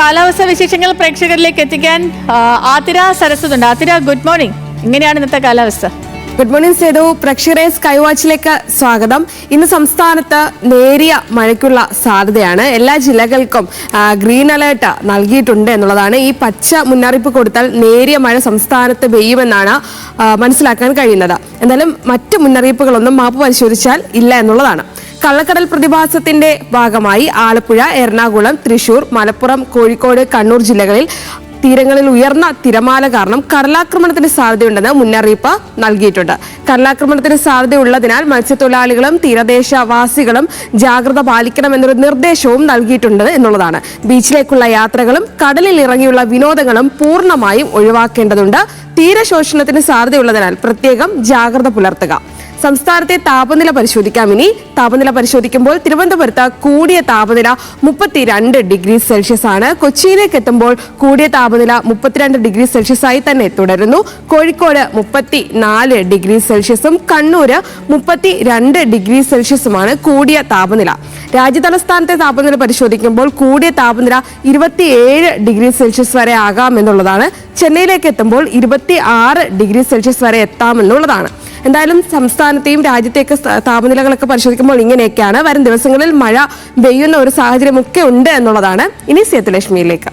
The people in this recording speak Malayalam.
കാലാവസ്ഥ വിശേഷങ്ങൾ പ്രേക്ഷകരിലേക്ക് എത്തിക്കാൻ ആതിര സരസ്വതുണ്ട്. ആതിര ഗുഡ് മോർണിംഗ് എങ്ങനെയാണ് ഇന്നത്തെ കാലാവസ്ഥ? Good morning Sethu. പ്രേക്ഷകരെ സ്കൈ വാച്ചിലേക്ക് സ്വാഗതം. ഇന്ന് സംസ്ഥാനത്ത് നേരിയ മഴയ്ക്കുള്ള സാധ്യതയാണ്. എല്ലാ ജില്ലകൾക്കും ഗ്രീൻ അലേർട്ട് നൽകിയിട്ടുണ്ട് എന്നുള്ളതാണ് ഈ പച്ച മുന്നറിയിപ്പ് കൊടുത്താൽ നേരിയ മഴ സംസ്ഥാനത്ത് പെയ്യുമെന്നാണ് മനസ്സിലാക്കാൻ കഴിയുന്നത്. എന്തായാലും മറ്റ് മുന്നറിയിപ്പുകളൊന്നും മാപ്പ് പരിശോധിച്ചാൽ ഇല്ല എന്നുള്ളതാണ്. കള്ളക്കടൽ പ്രതിഭാസത്തിന്റെ ഭാഗമായി ആലപ്പുഴ എറണാകുളം തൃശൂർ മലപ്പുറം കോഴിക്കോട് കണ്ണൂർ ജില്ലകളിൽ തീരങ്ങളിൽ ഉയർന്ന തിരമാല കാരണം കടലാക്രമണത്തിന് സാധ്യതയുണ്ടെന്ന് മുന്നറിയിപ്പ് നൽകിയിട്ടുണ്ട്. കടലാക്രമണത്തിന് സാധ്യതയുള്ളതിനാൽ മത്സ്യത്തൊഴിലാളികളും തീരദേശവാസികളും ജാഗ്രത പാലിക്കണമെന്നൊരു നിർദ്ദേശവും നൽകിയിട്ടുണ്ട് എന്നുള്ളതാണ്. ബീച്ചിലേക്കുള്ള യാത്രകളും കടലിൽ ഇറങ്ങിയുള്ള വിനോദങ്ങളും പൂർണമായും ഒഴിവാക്കേണ്ടതുണ്ട്. തീരശോഷണത്തിന് സാധ്യതയുള്ളതിനാൽ പ്രത്യേകം ജാഗ്രത പുലർത്തുക. സംസ്ഥാനത്തെ താപനില പരിശോധിക്കാം ഇനി. താപനില പരിശോധിക്കുമ്പോൾ തിരുവനന്തപുരത്ത് കൂടിയ താപനില മുപ്പത്തിരണ്ട് ഡിഗ്രി സെൽഷ്യസ് ആണ്. കൊച്ചിയിലേക്ക് എത്തുമ്പോൾ കൂടിയ താപനില മുപ്പത്തിരണ്ട് ഡിഗ്രി സെൽഷ്യസ് ആയി തന്നെ തുടരുന്നു. കോഴിക്കോട് മുപ്പത്തി നാല് ഡിഗ്രി സെൽഷ്യസും കണ്ണൂര് മുപ്പത്തി രണ്ട് ഡിഗ്രി സെൽഷ്യസുമാണ് കൂടിയ താപനില. രാജ്യതലസ്ഥാനത്തെ താപനില പരിശോധിക്കുമ്പോൾ കൂടിയ താപനില ഇരുപത്തിയേഴ് ഡിഗ്രി സെൽഷ്യസ് വരെ ആകാം എന്നുള്ളതാണ്. ചെന്നൈയിലേക്ക് എത്തുമ്പോൾ ഇരുപത്തി ആറ് ഡിഗ്രി സെൽഷ്യസ് വരെ എത്താമെന്നുള്ളതാണ്. എന്തായാലും സംസ്ഥാനത്തെയും രാജ്യത്തെയൊക്കെ താപനിലകളൊക്കെ പരിശോധിക്കുമ്പോൾ ഇങ്ങനെയൊക്കെയാണ് വരും ദിവസങ്ങളിൽ മഴ പെയ്യുന്ന ഒരു സാഹചര്യമൊക്കെ ഉണ്ട് എന്നുള്ളതാണ്. ഇനി സേതുലക്ഷ്മിയിലേക്ക്.